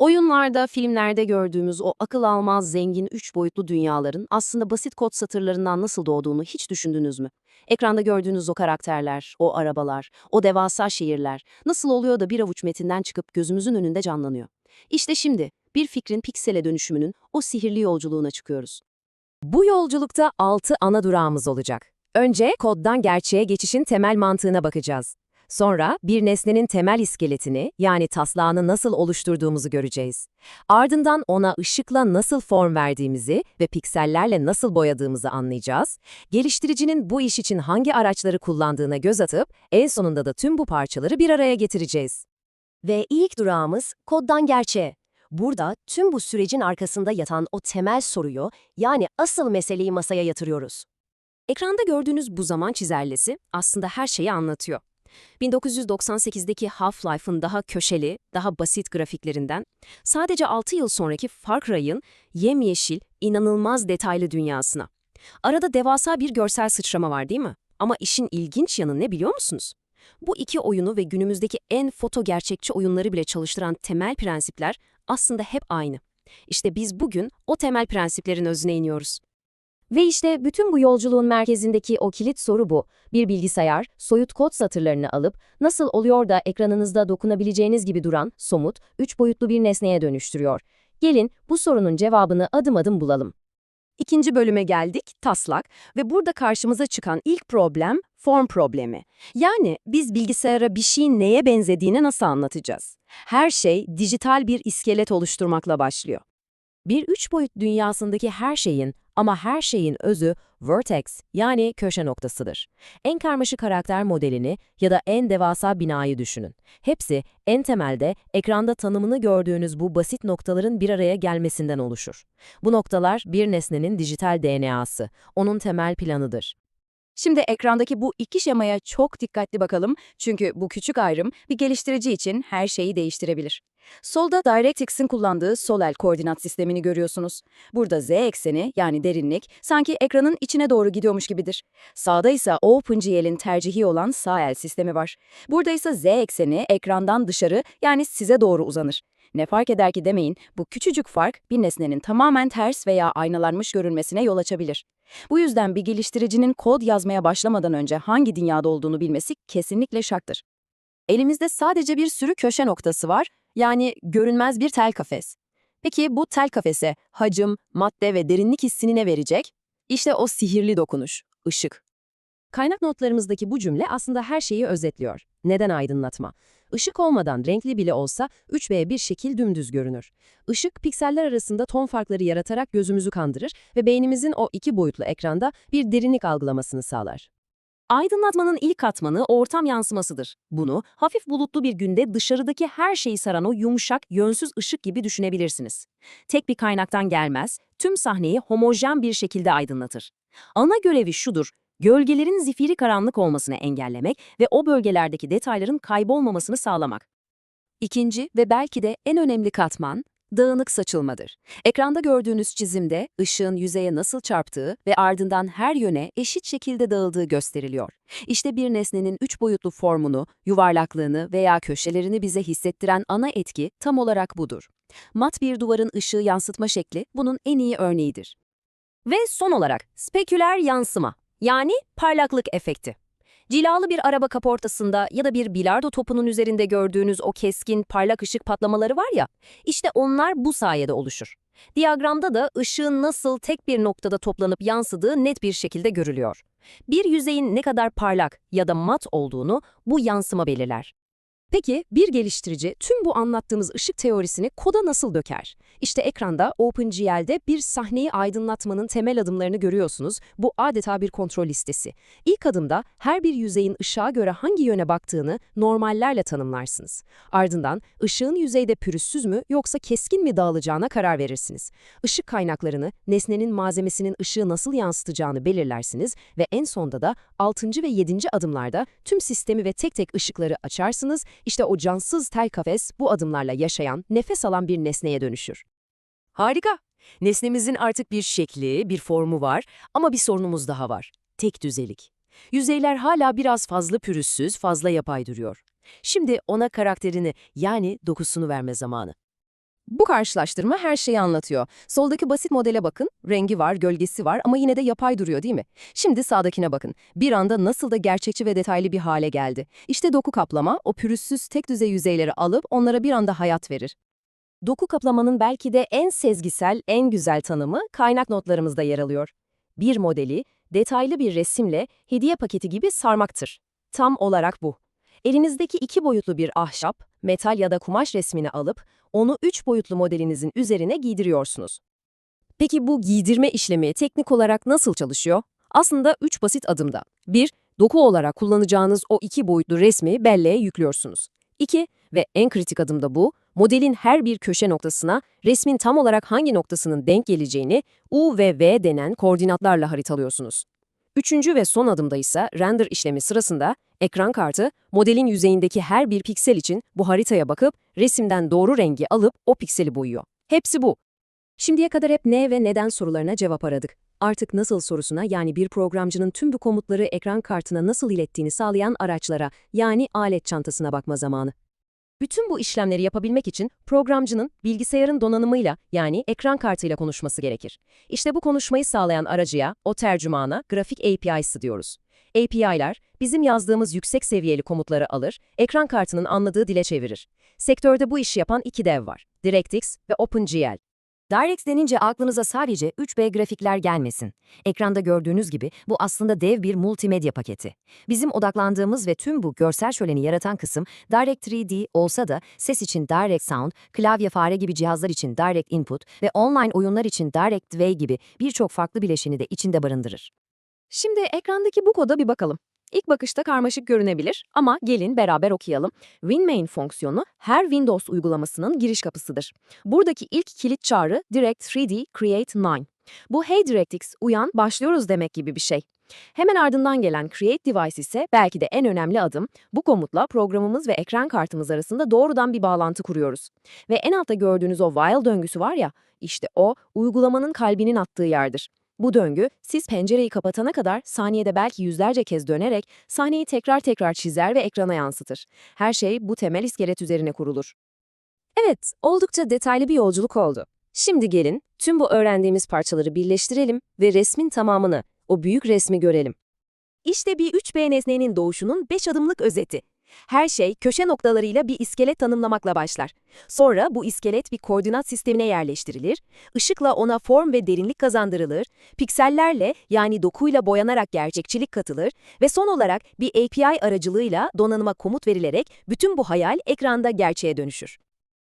Oyunlarda, filmlerde gördüğümüz o akıl almaz zengin üç boyutlu dünyaların aslında basit kod satırlarından nasıl doğduğunu hiç düşündünüz mü? Ekranda gördüğünüz o karakterler, o arabalar, o devasa şehirler nasıl oluyor da bir avuç metinden çıkıp gözümüzün önünde canlanıyor? İşte şimdi bir fikrin piksele dönüşümünün o sihirli yolculuğuna çıkıyoruz. Bu yolculukta 6 ana durağımız olacak. Önce koddan gerçeğe geçişin temel mantığına bakacağız. Sonra bir nesnenin temel iskeletini yani taslağını nasıl oluşturduğumuzu göreceğiz. Ardından ona ışıkla nasıl form verdiğimizi ve piksellerle nasıl boyadığımızı anlayacağız. Geliştiricinin bu iş için hangi araçları kullandığına göz atıp en sonunda da tüm bu parçaları bir araya getireceğiz. Ve ilk durağımız koddan gerçeğe. Burada tüm bu sürecin arkasında yatan o temel soruyu, yani asıl meseleyi masaya yatırıyoruz. Ekranda gördüğünüz bu zaman çizelgesi aslında her şeyi anlatıyor. 1998'deki Half-Life'ın daha köşeli, daha basit grafiklerinden, sadece 6 yıl sonraki Far Cry'ın yemyeşil, inanılmaz detaylı dünyasına. Arada devasa bir görsel sıçrama var değil mi? Ama işin ilginç yanı ne biliyor musunuz? Bu iki oyunu ve günümüzdeki en foto gerçekçi oyunları bile çalıştıran temel prensipler aslında hep aynı. İşte biz bugün o temel prensiplerin özüne iniyoruz. Ve işte bütün bu yolculuğun merkezindeki o kilit soru bu. Bir bilgisayar, soyut kod satırlarını alıp nasıl oluyor da ekranınızda dokunabileceğiniz gibi duran, somut, üç boyutlu bir nesneye dönüştürüyor. Gelin bu sorunun cevabını adım adım bulalım. İkinci bölüme geldik, taslak ve burada karşımıza çıkan ilk problem form problemi. Yani biz bilgisayara bir şeyin neye benzediğini nasıl anlatacağız? Her şey dijital bir iskelet oluşturmakla başlıyor. Bir üç boyut dünyasındaki her şeyin ama her şeyin özü vertex yani köşe noktasıdır. En karmaşık karakter modelini ya da en devasa binayı düşünün. Hepsi en temelde ekranda tanımını gördüğünüz bu basit noktaların bir araya gelmesinden oluşur. Bu noktalar bir nesnenin dijital DNA'sı, onun temel planıdır. Şimdi ekrandaki bu iki şemaya çok dikkatli bakalım çünkü bu küçük ayrım bir geliştirici için her şeyi değiştirebilir. Solda DirectX'in kullandığı sol-el koordinat sistemini görüyorsunuz. Burada z ekseni yani derinlik sanki ekranın içine doğru gidiyormuş gibidir. Sağda ise OpenGL'in tercihi olan sağ-el sistemi var. Burada ise z ekseni ekrandan dışarı yani size doğru uzanır. Ne fark eder ki demeyin, bu küçücük fark bir nesnenin tamamen ters veya aynalanmış görünmesine yol açabilir. Bu yüzden bir geliştiricinin kod yazmaya başlamadan önce hangi dünyada olduğunu bilmesi kesinlikle şarttır. Elimizde sadece bir sürü köşe noktası var, yani görünmez bir tel kafes. Peki bu tel kafese hacim, madde ve derinlik hissini ne verecek? İşte o sihirli dokunuş, ışık. Kaynak notlarımızdaki bu cümle aslında her şeyi özetliyor. Neden aydınlatma? Işık olmadan renkli bile olsa 3B bir şekil dümdüz görünür. Işık pikseller arasında ton farkları yaratarak gözümüzü kandırır ve beynimizin o iki boyutlu ekranda bir derinlik algılamasını sağlar. Aydınlatmanın ilk katmanı ortam yansımasıdır. Bunu hafif bulutlu bir günde dışarıdaki her şeyi saran o yumuşak, yönsüz ışık gibi düşünebilirsiniz. Tek bir kaynaktan gelmez, tüm sahneyi homojen bir şekilde aydınlatır. Ana görevi şudur, gölgelerin zifiri karanlık olmasını engellemek ve o bölgelerdeki detayların kaybolmamasını sağlamak. İkinci ve belki de en önemli katman, dağınık saçılmadır. Ekranda gördüğünüz çizimde ışığın yüzeye nasıl çarptığı ve ardından her yöne eşit şekilde dağıldığı gösteriliyor. İşte bir nesnenin üç boyutlu formunu, yuvarlaklığını veya köşelerini bize hissettiren ana etki tam olarak budur. Mat bir duvarın ışığı yansıtma şekli bunun en iyi örneğidir. Ve son olarak speküler yansıma yani parlaklık efekti. Cilalı bir araba kaportasında ya da bir bilardo topunun üzerinde gördüğünüz o keskin parlak ışık patlamaları var ya, işte onlar bu sayede oluşur. Diyagramda da ışığın nasıl tek bir noktada toplanıp yansıdığı net bir şekilde görülüyor. Bir yüzeyin ne kadar parlak ya da mat olduğunu bu yansıma belirler. Peki bir geliştirici tüm bu anlattığımız ışık teorisini koda nasıl döker? İşte ekranda OpenGL'de bir sahneyi aydınlatmanın temel adımlarını görüyorsunuz. Bu adeta bir kontrol listesi. İlk adımda her bir yüzeyin ışığa göre hangi yöne baktığını normallerle tanımlarsınız. Ardından ışığın yüzeyde pürüzsüz mü yoksa keskin mi dağılacağına karar verirsiniz. Işık kaynaklarını, nesnenin malzemesinin ışığı nasıl yansıtacağını belirlersiniz ve en sonda da 6. ve 7. adımlarda tüm sistemi ve tek tek ışıkları açarsınız işte o cansız tel kafes bu adımlarla yaşayan, nefes alan bir nesneye dönüşür. Harika. Nesnemizin artık bir şekli, bir formu var ama bir sorunumuz daha var. Tek düzelik. Yüzeyler hala biraz fazla pürüzsüz, fazla yapay duruyor. Şimdi ona karakterini yani dokusunu verme zamanı. Bu karşılaştırma her şeyi anlatıyor. Soldaki basit modele bakın, rengi var, gölgesi var ama yine de yapay duruyor değil mi? Şimdi sağdakine bakın. Bir anda nasıl da gerçekçi ve detaylı bir hale geldi. İşte doku kaplama, o pürüzsüz tek düzey yüzeyleri alıp onlara bir anda hayat verir. Doku kaplamanın belki de en sezgisel, en güzel tanımı kaynak notlarımızda yer alıyor. Bir modeli, detaylı bir resimle hediye paketi gibi sarmaktır. Tam olarak bu. Elinizdeki iki boyutlu bir ahşap, metal ya da kumaş resmini alıp onu üç boyutlu modelinizin üzerine giydiriyorsunuz. Peki bu giydirme işlemi teknik olarak nasıl çalışıyor? Aslında üç basit adımda. 1. Doku olarak kullanacağınız o iki boyutlu resmi belleğe yüklüyorsunuz. 2. Ve en kritik adım da bu, modelin her bir köşe noktasına resmin tam olarak hangi noktasının denk geleceğini U ve V denen koordinatlarla haritalıyorsunuz. Üçüncü ve son adımda ise render işlemi sırasında ekran kartı modelin yüzeyindeki her bir piksel için bu haritaya bakıp resimden doğru rengi alıp o pikseli boyuyor. Hepsi bu. Şimdiye kadar hep ne ve neden sorularına cevap aradık. Artık nasıl sorusuna yani bir programcının tüm bu komutları ekran kartına nasıl ilettiğini sağlayan araçlara yani alet çantasına bakma zamanı. Bütün bu işlemleri yapabilmek için programcının bilgisayarın donanımıyla yani ekran kartıyla konuşması gerekir. İşte bu konuşmayı sağlayan aracıya, o tercümana grafik API'sı diyoruz. API'ler bizim yazdığımız yüksek seviyeli komutları alır, ekran kartının anladığı dile çevirir. Sektörde bu işi yapan iki dev var. DirectX ve OpenGL. DirectX denince aklınıza sadece 3B grafikler gelmesin. Ekranda gördüğünüz gibi bu aslında dev bir multimedya paketi. Bizim odaklandığımız ve tüm bu görsel şöleni yaratan kısım Direct 3D olsa da ses için Direct Sound, klavye fare gibi cihazlar için Direct Input ve online oyunlar için Direct Way gibi birçok farklı bileşeni de içinde barındırır. Şimdi ekrandaki bu koda bir bakalım. İlk bakışta karmaşık görünebilir ama gelin beraber okuyalım. WinMain fonksiyonu her Windows uygulamasının giriş kapısıdır. Buradaki ilk kilit çağrı Direct 3D Create 9. Bu Hey DirectX uyan başlıyoruz demek gibi bir şey. Hemen ardından gelen Create Device ise belki de en önemli adım. Bu komutla programımız ve ekran kartımız arasında doğrudan bir bağlantı kuruyoruz. Ve en altta gördüğünüz o while döngüsü var ya, işte o uygulamanın kalbinin attığı yerdir. Bu döngü, siz pencereyi kapatana kadar saniyede belki yüzlerce kez dönerek sahneyi tekrar tekrar çizer ve ekrana yansıtır. Her şey bu temel iskelet üzerine kurulur. Evet, oldukça detaylı bir yolculuk oldu. Şimdi gelin, tüm bu öğrendiğimiz parçaları birleştirelim ve resmin tamamını, o büyük resmi görelim. İşte bir 3B nesnenin doğuşunun 5 adımlık özeti. Her şey köşe noktalarıyla bir iskelet tanımlamakla başlar. Sonra bu iskelet bir koordinat sistemine yerleştirilir, ışıkla ona form ve derinlik kazandırılır, piksellerle yani dokuyla boyanarak gerçekçilik katılır ve son olarak bir API aracılığıyla donanıma komut verilerek bütün bu hayal ekranda gerçeğe dönüşür.